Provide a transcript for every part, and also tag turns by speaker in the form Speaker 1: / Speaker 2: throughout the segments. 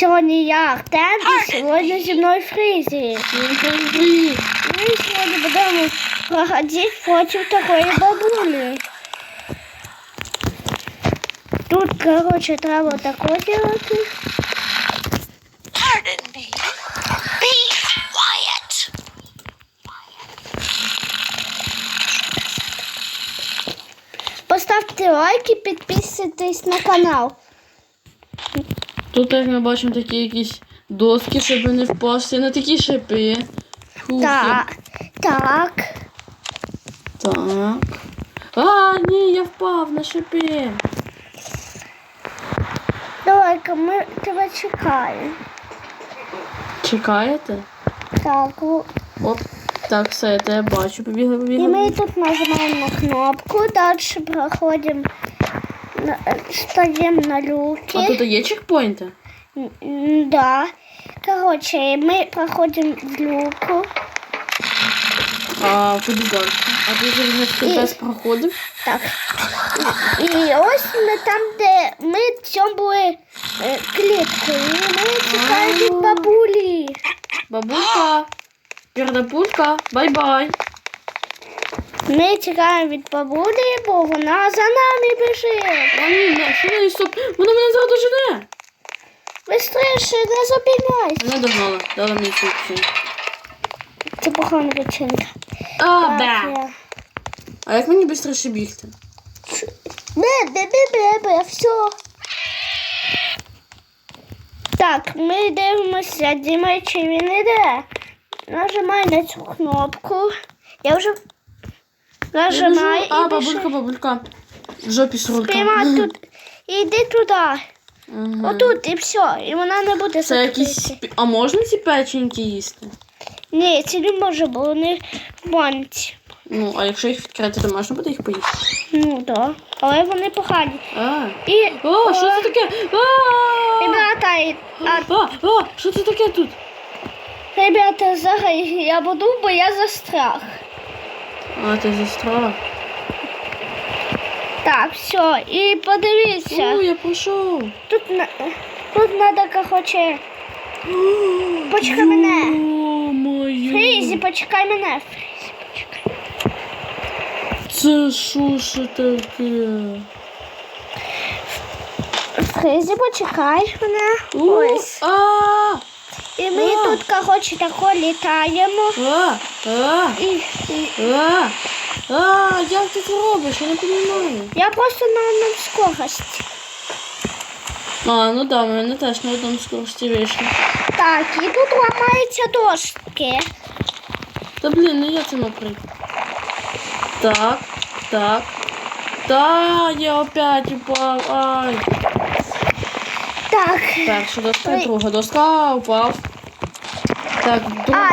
Speaker 1: Сьогодні я Артем, і сьогодні зі мною Фрізі.
Speaker 2: Привіт.
Speaker 1: Ми сьогодні будемо проходити проти такої бабулі. Тут, коротше, треба тако робити.
Speaker 3: Pardon me. Be quiet.
Speaker 1: Поставте лайк і підписуйтесь на канал.
Speaker 2: Тут теж ми бачимо такі якісь доски, щоб не впасти на такі шипи. Фух,
Speaker 1: Так, так.
Speaker 2: Так. А, ні, я впав на шипи.
Speaker 1: Давай-ка ми тебе чекаємо.
Speaker 2: Чекаєте?
Speaker 1: Так,
Speaker 2: Оп. Так, все, я тебе бачу. Побігли,
Speaker 1: і ми тут нажимаємо на кнопку, далі проходимо, стаємо на люки.
Speaker 2: А тут є чекпоінти?
Speaker 1: М, м, Да. Короче, ми проходимо в люку.
Speaker 2: А куди далі? А ти вже
Speaker 1: І-
Speaker 2: без проходив?
Speaker 1: Так. І, і ось ми там, де ми в цьому були е, кліткою. І ми чекаємо від бабулі.
Speaker 2: Бабулька. Пердапулька. Бай-бай.
Speaker 1: Ми чекаємо від бабулі, бо вона за нами біжить.
Speaker 2: А ні, не, стоп. Вона мене зараз дожене.
Speaker 1: Бистріше, не зупиняйся.
Speaker 2: Вона догнала. Дала мені свій.
Speaker 1: Це погана відчинка.
Speaker 2: А,
Speaker 1: Так,
Speaker 2: бе. А як мені швидше бігти?
Speaker 1: Бе, бе, бе, бе, бе, все. Так, ми дивимося, Діма, чи він іде. Нажимай на цю кнопку. Я вже
Speaker 2: Біжу. А, бабулька, бабулька. В жопі срулька.
Speaker 1: Прямо тут. Іди туди.
Speaker 2: Ага.
Speaker 1: Отут і все. І вона не буде
Speaker 2: Це якісь... А можна ці печеньки їсти?
Speaker 1: Ні, це не може, бо вони в банці.
Speaker 2: Ну, а якщо їх відкрити, то можна буде їх поїсти?
Speaker 1: Ну, так. Да. Але вони погані.
Speaker 2: А.
Speaker 1: І
Speaker 2: О, що це таке? А!
Speaker 1: ребята, і- а,
Speaker 2: А, а, що це таке тут?
Speaker 1: ребята, зараз я буду, бо я застряг.
Speaker 2: А, ти за страх.
Speaker 1: Так, все, і подивіться.
Speaker 2: О, я пройшов.
Speaker 1: Тут на тут надо короче. Почекай мене.
Speaker 2: О, моє.
Speaker 1: Фрізі, почекай мене. Фрізі, почекай.
Speaker 2: Це що ж таке?
Speaker 1: Фрізі, почекай мене. Ось.
Speaker 2: А,
Speaker 1: І ми
Speaker 2: а.
Speaker 1: тут, короче, тако літаємо.
Speaker 2: а, а,
Speaker 1: І, і
Speaker 2: а, а, як ти це робиш? Я не розумію.
Speaker 1: я просто на одному скорості.
Speaker 2: А, ну да, в мене теж на одному скорості вийшло.
Speaker 1: Так, і тут ламаються дошки.
Speaker 2: Та блін, не я це напрыг. Так, так. Та, я опять упав. Ай.
Speaker 1: Так.
Speaker 2: Перша доска,
Speaker 1: Ой.
Speaker 2: друга доска, упав. Так, друга.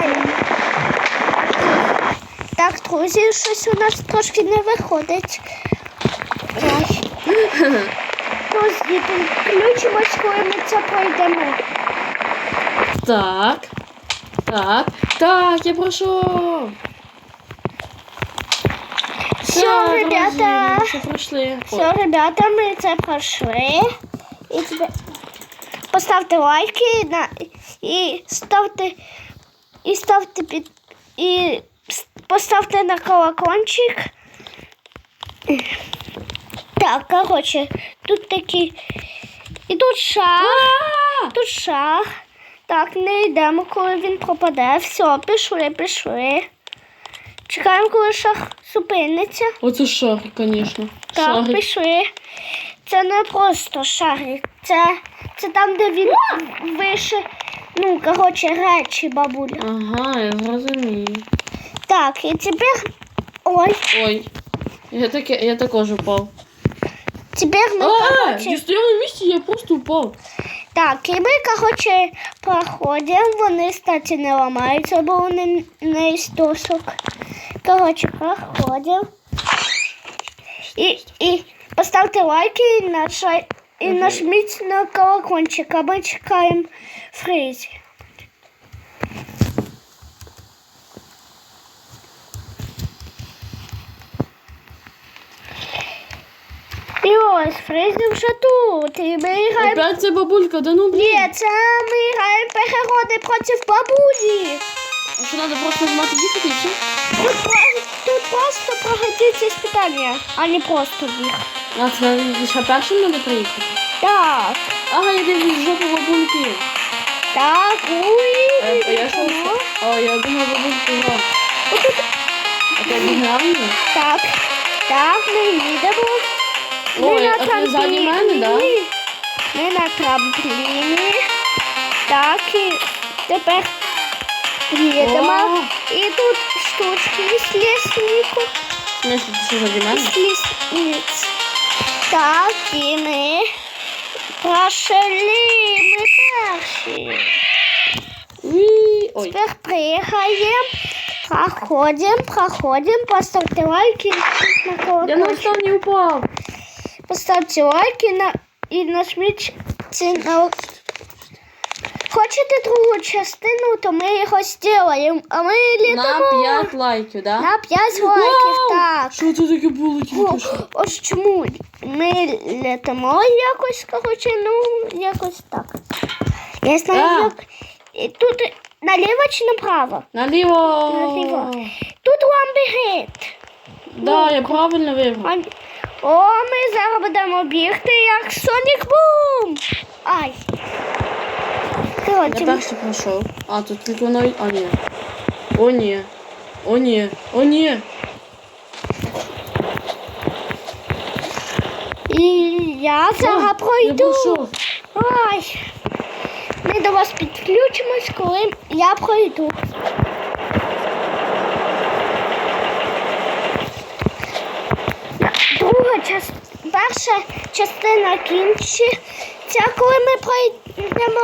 Speaker 1: Так, друзі, щось у нас трошки не виходить. Ой. Друзі, включимось, коли ми це пройдемо.
Speaker 2: Так. Так. Так, я пройшов.
Speaker 1: Все,
Speaker 2: Так, друзі,
Speaker 1: ребята.
Speaker 2: ми пройшли.
Speaker 1: Все, ребята, ми це пройшли. І тебе... Поставте лайки на... і ставте і ставте під і поставте на колокольчик. Так, коротше, тут такі. І тут шах. Тут шах. Так, не йдемо, коли він пропаде. Все, пішли, пішли. Чекаємо, коли шах зупиниться.
Speaker 2: Оце шар, звісно.
Speaker 1: Так,
Speaker 2: Шарик.
Speaker 1: пішли. Це не просто шарик. Це, це там, де він вище. Ну, коротше, речі, бабуля.
Speaker 2: Ага, я зрозумів.
Speaker 1: Так, і тепер. Ой,
Speaker 2: Ой. Я, таке, я також упав.
Speaker 1: тепер ми,
Speaker 2: А, я стояв на місці, я просто упав.
Speaker 1: Так, і ми, коротше, проходимо. Вони, кстати, не ламаються, бо вони не із досок. Коротше, проходимо. І, і поставте лайки і, наша, і
Speaker 2: Мгм.
Speaker 1: нажміть на колокольчик, а ми чекаємо фризі. І ось Фризі вже тут. І ми граємо.
Speaker 2: Опять це бабулька, да ну блін.
Speaker 1: Ні, це перегоди проти бабулі.
Speaker 2: А що треба просто нажимати їхати і все?
Speaker 1: Тут, тут просто прогодиться іспитання, а не просто біг.
Speaker 2: А це треба ще першим треба приїхати?
Speaker 1: Так,
Speaker 2: Ага, я дивлюсь жопу бабульки.
Speaker 1: так, уй.
Speaker 2: Е, а я що? О, я думаю, бабульки грав. А ти не грав її?
Speaker 1: Так, так, ми їдемо.
Speaker 2: Ой, а ти ззаді мене,
Speaker 1: трампліні. Ми на трампліні. Так, і тепер їдемо. І тут штучки з ліснику.
Speaker 2: В смысле, ти що заді мене?
Speaker 1: З лісниць. Так, і ми прошли. Ми перші.
Speaker 2: Уй, Ой.
Speaker 1: Тепер приїхаємо. Проходимо, проходимо, поставте лайки на
Speaker 2: Я на
Speaker 1: колокольчик.
Speaker 2: останній упав.
Speaker 1: Поставте лайки на... і нажміть на... Хочете другу частину, то ми його зробимо. А ми літимо
Speaker 2: На 5 лайків, да?
Speaker 1: на 5 лайків,
Speaker 2: Вау!
Speaker 1: так.
Speaker 2: Що це таке було
Speaker 1: О, ось чому ми літимо якось, коротше, ну, якось так. Я знаю, як... І Тут наліво чи направо?
Speaker 2: Наліво.
Speaker 1: Наліво. Тут ламбігет.
Speaker 2: Да, я правильно вибрав.
Speaker 1: О, ми зараз будемо бігти, як Сонік Бум. Ай.
Speaker 2: Я
Speaker 1: Коротше,
Speaker 2: перший пройшов. А, тут тільки воно... А, ні. О, ні. О, ні. О, ні.
Speaker 1: і я зараз пройду. Ай. Ми до вас підключимось, коли я пройду. Друга частина, перша частина кінчиться, коли ми пройдемо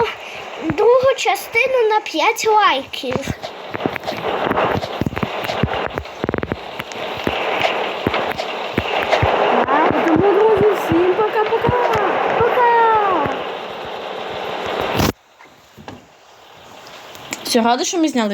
Speaker 1: другу частину на 5 лайків. Тому, друзі, всім пока-пока. Пока.
Speaker 2: Все, рада, що ми зняли